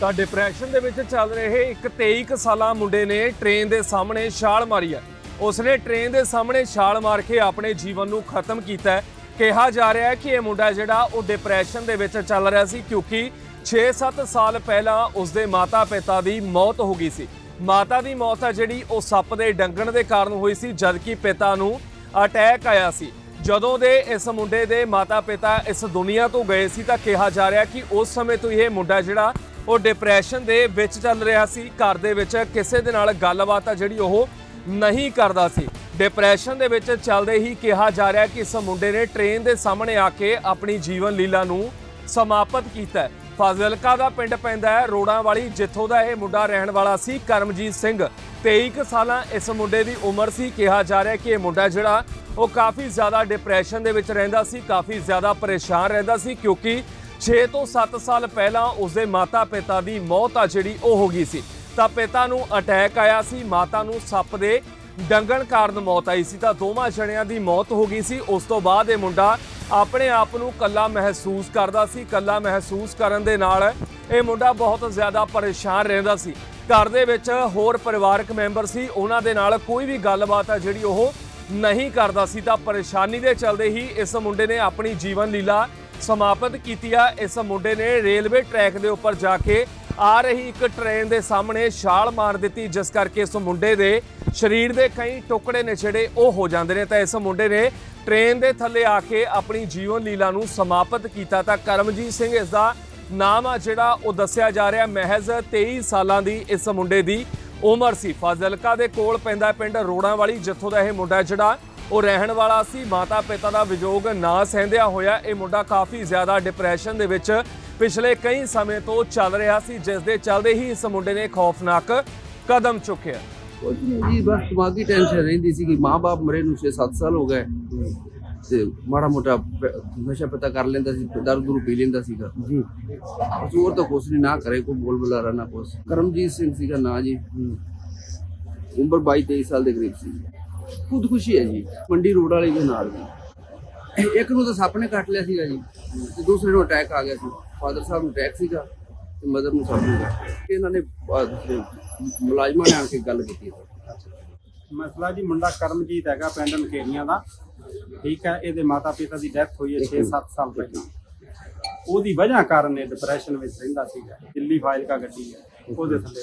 ਤਾਂ ਡਿਪਰੈਸ਼ਨ ਦੇ ਵਿੱਚ ਚੱਲ ਰਹੇ ਇੱਕ 23 ਕੁ ਸਾਲਾ ਮੁੰਡੇ ਨੇ ਟ੍ਰੇਨ ਦੇ ਸਾਹਮਣੇ ਛਾਲ ਮਾਰੀ ਹੈ। ਉਸਨੇ ਟ੍ਰੇਨ ਦੇ ਸਾਹਮਣੇ ਛਾਲ ਮਾਰ ਕੇ ਆਪਣੇ ਜੀਵਨ ਨੂੰ ਖਤਮ ਕੀਤਾ ਹੈ। ਕਿਹਾ ਜਾ ਰਿਹਾ ਹੈ ਕਿ ਇਹ ਮੁੰਡਾ ਜਿਹੜਾ ਉਹ ਡਿਪਰੈਸ਼ਨ ਦੇ ਵਿੱਚ ਚੱਲ ਰਿਹਾ ਸੀ ਕਿਉਂਕਿ 6-7 ਸਾਲ ਪਹਿਲਾਂ ਉਸਦੇ ਮਾਤਾ-ਪਿਤਾ ਦੀ ਮੌਤ ਹੋ ਗਈ ਸੀ। ਮਾਤਾ ਦੀ ਮੌਤ ਆ ਜਿਹੜੀ ਉਹ ਸੱਪ ਦੇ ਡੰਗਣ ਦੇ ਕਾਰਨ ਹੋਈ ਸੀ, ਜਦਕਿ ਪਿਤਾ ਨੂੰ ਅਟੈਕ ਆਇਆ ਸੀ। ਜਦੋਂ ਦੇ ਇਸ ਮੁੰਡੇ ਦੇ ਮਾਤਾ-ਪਿਤਾ ਇਸ ਦੁਨੀਆ ਤੋਂ ਗਏ ਸੀ ਤਾਂ ਕਿਹਾ ਜਾ ਰਿਹਾ ਕਿ ਉਸ ਸਮੇਂ ਤੋਂ ਇਹ ਮੁੰਡਾ ਜਿਹੜਾ ਉਹ ਡਿਪਰੈਸ਼ਨ ਦੇ ਵਿੱਚ ਚੱਲ ਰਿਹਾ ਸੀ, ਘਰ ਦੇ ਵਿੱਚ ਕਿਸੇ ਦੇ ਨਾਲ ਗੱਲਬਾਤ ਆ ਜਿਹੜੀ ਉਹ ਨਹੀਂ ਕਰਦਾ ਸੀ। ਡਿਪਰੈਸ਼ਨ ਦੇ ਵਿੱਚ ਚੱਲਦੇ ਹੀ ਕਿਹਾ ਜਾ ਰਿਹਾ ਕਿ ਇਸ ਮੁੰਡੇ ਨੇ ਟ੍ਰੇਨ ਦੇ ਸਾਹਮਣੇ ਆ ਕੇ ਆਪਣੀ ਜੀਵਨ ਲੀਲਾ ਨੂੰ ਸਮਾਪਤ ਕੀਤਾ ਹੈ। ਫਾਜ਼ਿਲਕਾ ਦਾ ਪਿੰਡ ਪੈਂਦਾ ਹੈ, ਰੋੜਾਂ ਵਾਲੀ ਜਿੱਥੋਂ ਦਾ ਇਹ ਮੁੰਡਾ ਰਹਿਣ ਵਾਲਾ ਸੀ, ਕਰਮਜੀਤ ਸਿੰਘ। 23 ਕੁ ਸਾਲਾਂ ਇਸ ਮੁੰਡੇ ਦੀ ਉਮਰ ਸੀ। ਕਿਹਾ ਜਾ ਰਿਹਾ ਕਿ ਇਹ ਮੁੰਡਾ ਜਿਹੜਾ ਉਹ ਕਾਫੀ ਜ਼ਿਆਦਾ ਡਿਪਰੈਸ਼ਨ ਦੇ ਵਿੱਚ ਰਹਿੰਦਾ ਸੀ, ਕਾਫੀ ਜ਼ਿਆਦਾ ਪਰੇਸ਼ਾਨ ਰਹਿੰਦਾ ਸੀ ਕਿਉਂਕਿ 6 ਤੋਂ 7 ਸਾਲ ਪਹਿਲਾਂ ਉਸਦੇ ਮਾਤਾ-ਪਿਤਾ ਦੀ ਮੌਤ ਆ ਜਿਹੜੀ, ਉਹ ਹੋ ਗਈ ਸੀ। ਤਾਂ ਪਿਤਾ ਨੂੰ ਅਟੈਕ ਆਇਆ ਸੀ, ਮਾਤਾ ਨੂੰ ਸੱਪ ਦੇ ਡੰਗਣ ਕਾਰਨ ਮੌਤ ਆਈ ਸੀ। ਤਾਂ ਦੋਵਾਂ ਜਣਿਆਂ ਦੀ ਮੌਤ ਹੋ ਗਈ ਸੀ। ਉਸ ਤੋਂ ਬਾਅਦ ਇਹ ਮੁੰਡਾ ਆਪਣੇ ਆਪ ਨੂੰ ਕੱਲਾ ਮਹਿਸੂਸ ਕਰਦਾ ਸੀ। ਕੱਲਾ ਮਹਿਸੂਸ ਕਰਨ ਦੇ ਨਾਲ ਇਹ ਮੁੰਡਾ ਬਹੁਤ ਜ਼ਿਆਦਾ ਪਰੇਸ਼ਾਨ ਰਹਿੰਦਾ ਸੀ। ਘਰ ਦੇ ਵਿੱਚ ਹੋਰ ਪਰਿਵਾਰਕ ਮੈਂਬਰ ਸੀ। ਉਹਨਾਂ ਦੇ ਨਾਲ ਕੋਈ ਵੀ ਗੱਲਬਾਤ ਆ ਜਿਹੜੀ ਉਹ ਨਹੀਂ ਕਰਦਾ ਸੀ। ਤਾਂ ਪਰੇਸ਼ਾਨੀ ਦੇ ਚਲਦੇ ਹੀ ਇਸ ਮੁੰਡੇ ਨੇ ਆਪਣੀ ਜੀਵਨ ਲੀਲਾ ਸਮਾਪਤ ਕੀਤੀ ਆ। ਇਸ ਮੁੰਡੇ ਨੇ ਰੇਲਵੇ ਟਰੈਕ ਦੇ ਉੱਪਰ ਜਾ ਕੇ ਆ ਰਹੀ ਇੱਕ ਟ੍ਰੇਨ ਦੇ ਸਾਹਮਣੇ ਛਾਲ ਮਾਰ ਦਿੱਤੀ, ਜਿਸ ਕਰਕੇ ਇਸ ਮੁੰਡੇ ਦੇ ਸਰੀਰ ਦੇ ਕਈ ਟੁਕੜੇ ਨੇ ਜਿਹੜੇ ਉਹ ਹੋ ਜਾਂਦੇ ਨੇ। ਤਾਂ ਇਸ ਮੁੰਡੇ ਨੇ ਟ੍ਰੇਨ ਦੇ ਥੱਲੇ ਆ ਕੇ ਆਪਣੀ ਜੀਵਨ ਲੀਲਾ ਨੂੰ ਸਮਾਪਤ ਕੀਤਾ। ਤਾਂ ਕਰਮਜੀਤ ਸਿੰਘ ਇਸ ਦਾ ਨਾਮ ਆ ਜਿਹੜਾ ਉਹ ਦੱਸਿਆ ਜਾ ਰਿਹਾ। ਮਹਿਜ਼ 23 ਸਾਲਾਂ ਦੀ ਇਸ ਮੁੰਡੇ ਦੀ ਉਮਰ ਸੀ। ਫਾਜ਼ਿਲਕਾ ਦੇ ਕੋਲ ਪੈਂਦਾ ਪਿੰਡ ਰੋੜਾਂ ਵਾਲੀ ਜਿੱਥੋਂ ਦਾ ਇਹ ਮੁੰਡਾ ਜਿਹੜਾ ਉਹ ਰਹਿਣ ਵਾਲਾ ਸੀ ਮਾਤਾ ਪਿਤਾ ਦਾ ਵਿਜੋਗ ਨਾ ਸਹਿੰਦਿਆ ਹੋਇਆ ਇਹ ਮੁੰਡਾ ਕਾਫੀ ਜ਼ਿਆਦਾ ਡਿਪਰੈਸ਼ਨ ਦੇ ਵਿੱਚ ਪਿਛਲੇ ਕਈ ਸਮੇਂ ਤੋਂ ਚੱਲ ਰਿਹਾ ਸੀ ਜਿਸ ਦੇ ਚੱਲਦੇ ਹੀ ਇਸ ਮੁੰਡੇ ਨੇ ਖੌਫਨਾਕ ਕਦਮ ਚੁੱਕਿਆ। ਕੁਝ ਨਹੀਂ ਜੀ ਬਸ ਦਿਮਾਗੀ ਟੈਨਸ਼ਨ ਰਹਿੰਦੀ ਸੀ ਕਿ ਮਾਂ-ਬਾਪ ਮਰੇ ਨੂੰ 6-7 ਸਾਲ ਹੋ ਗਏ ਤੇ ਮਾੜਾ ਮੋਟਾ ਨਸ਼ਾ ਪਤਾ ਕਰ ਲੈਂਦਾ ਸੀ ਦਾਰੂ ਦੂਰੂ ਪੀ ਲੈਂਦਾ ਸੀਗਾ। ਜੀ। ਹੋਰ ਤਾਂ ਕੁਛ ਨਹੀਂ ਨਾ ਕਰੇ ਕੋਈ ਬੋਲ ਬੁਲਾਰਾ ਨਾ ਕੁਛ। ਕਰਮਜੀਤ ਸਿੰਘ ਸੀਗਾ ਨਾਂ ਜੀ। ਉਮਰ 22-23 ਸਾਲ ਦੇ ਕਰੀਬ ਸੀ। ਖੁਦਕੁਸ਼ੀ ਹੈ ਜੀ ਮੰਡੀ ਰੋਡ ਵਾਲੇ ਦੇ ਨਾਲ ਜੀ ਇੱਕ ਨੂੰ ਤਾਂ ਸੱਪ ਨੇ ਕੱਟ ਲਿਆ ਸੀਗਾ ਜੀ ਤੇ ਦੂਸਰੇ ਨੂੰ ਅਟੈਕ ਆ ਗਿਆ ਸੀ। ਫਾਦਰ ਸਾਹਿਬ ਨੂੰ ਅਟੈਕ ਸੀਗਾ ਤੇ ਮਦਰ ਨੂੰ ਸੱਪ ਨੂੰ ਇਹਨਾਂ ਨੇ ਮੁਲਾਜ਼ਮਾਂ ਨੇ ਆ ਕੇ ਗੱਲ ਕੀਤੀ। ਮਸਲਾ ਜੀ ਮੁੰਡਾ ਕਰਮਜੀਤ ਹੈਗਾ ਪਿੰਡ ਨਕੇਰੀਆਂ ਦਾ। ਠੀਕ ਹੈ ਇਹਦੇ ਮਾਤਾ ਪਿਤਾ ਦੀ ਡੈਥ ਹੋਈ ਹੈ 6-7 ਸਾਲ ਪਹਿਲਾਂ। ਉਹਦੀ ਵਜ੍ਹਾ ਕਾਰਨ ਇਹ ਡਿਪਰੈਸ਼ਨ ਵਿੱਚ ਰਹਿੰਦਾ ਸੀਗਾ। ਦਿੱਲੀ ਫਾਈਲ ਕਾ ਗੱਡੀ ਹੈ ਉਹਦੇ ਥੱਲੇ।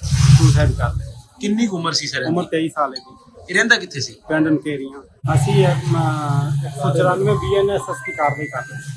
ਸੁਸਾਈਡ ਕਰ ਲਿਆ। ਕਿੰਨੀ ਉਮਰ ਸੀ ਸਰ ਉਮਰ 23 ਸਾਲ ਦੀ ਇਹ ਰਹਿੰਦਾ ਕਿੱਥੇ ਸੀ? ਪਿੰਡ ਨਕੇਰੀਆਂ। ਅਸੀਂ 194 ਬੀਐਨਐਸ ਦੀ ਕਾਰਵਾਈ ਕਰ ਰਹੇ ਹਾਂ